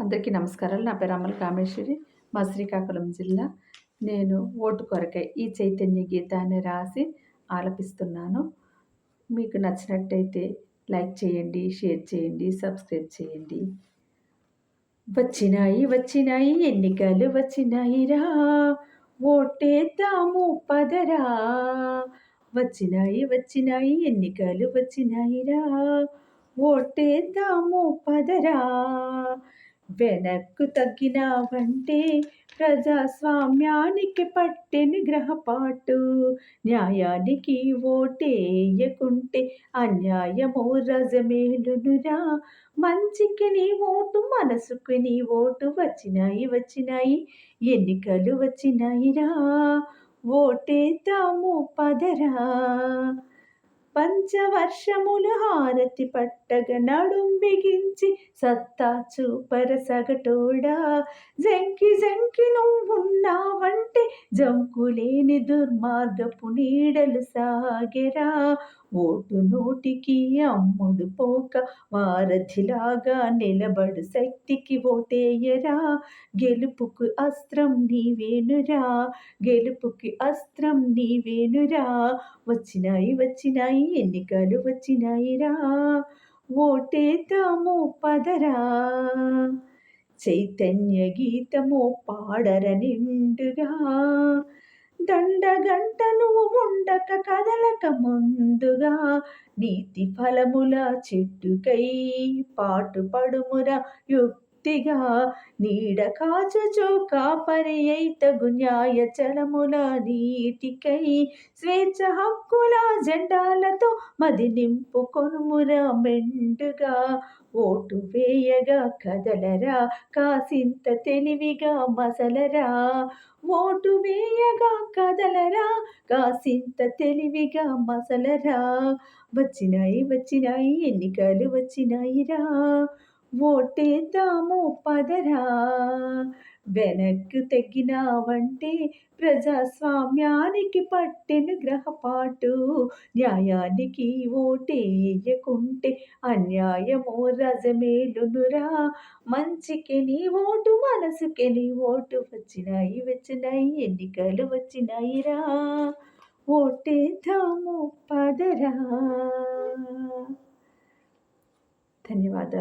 అందరికీ నమస్కారాలు. నా పేరు అమల్ కామేశ్వరి మా శ్రీకాకుళం జిల్లా. నేను ఓటు కొరకై ఈ చైతన్య గీతాన్ని రాసి ఆలపిస్తున్నాను. మీకు నచ్చినట్టయితే లైక్ చేయండి షేర్ చేయండి సబ్స్క్రైబ్ చేయండి. వచ్చినాయి వచ్చినాయి ఎన్నికలు వచ్చినాయి రా. ఓటేద్దాము పదరా. వచ్చినాయి వచ్చినాయి ఎన్నికలు వచ్చినాయి రా. ఓటేద్దాము పదరా. వెనక్కు తగ్గినావంటే ప్రజాస్వామ్యానికి పట్టెని గ్రహపాటు న్యాయానికి ఓటేయకుంటే అన్యాయమో రజమేలునురా మంచికి నీ ఓటు మనసుకు నీ ఓటు వచ్చినాయి వచ్చినాయి ఎన్నికలు వచ్చినాయిరా ఓటేద్దాము పదరా. పంచవర్షములు హారతి పట్టగ నడుం బిగించి సత్తా చూపర సగటోడా. జంకి జంకి నువ్వున్నావంటే జంకులేని దుర్మార్గపు నీడలు సాగెరా. ఓటు నోటికి అమ్ముడు పోక వారధిలాగా నిలబడు శక్తికి ఓటేయరా. గెలుపుకు అస్త్రం నీవేనురా. గెలుపుకి అస్త్రం నీవేనురా. వచ్చినాయి వచ్చినాయి వచ్చినాయి ఎన్నికలు వచ్చినాయిరా. ఓటేద్దాము పదరా. చైతన్య గీతము పాడర నిండుగా. దండగంటను ఉండక కదలక ముందుగా. నీతి ఫలముల చెట్టుకై పాటు పడుముర యుక్తి నీడ కాచుచు కాపరియై తగు న్యాయ చలముల నీటికై స్వేచ్ఛ హక్కుల జెండాలతో మది నింపుకొనుమురా మెండుగా. ఓటు వేయగా కదలరా కాసింత తెలివిగా మసలరా. ఓటు వేయగా కదలరా కాసింత తెలివిగా మసలరా. వచ్చినాయి వచ్చినాయి ఎన్నికలు వచ్చినాయిరా. ఓటేద్దాము పదరా. వెనక్కు తగ్గినావంటే ప్రజాస్వామ్యానికి పట్టెను గ్రహపాటు. న్యాయానికి ఓటేయకుంటే అన్యాయమో రజమేలునురా. మంచికి నీ ఓటు మనసుకి నీ ఓటు. వచ్చినాయి వచ్చినాయి ఎన్నికలు వచ్చినాయిరా. ఓటేద్దాము పదరా. ధన్యవాదాలు.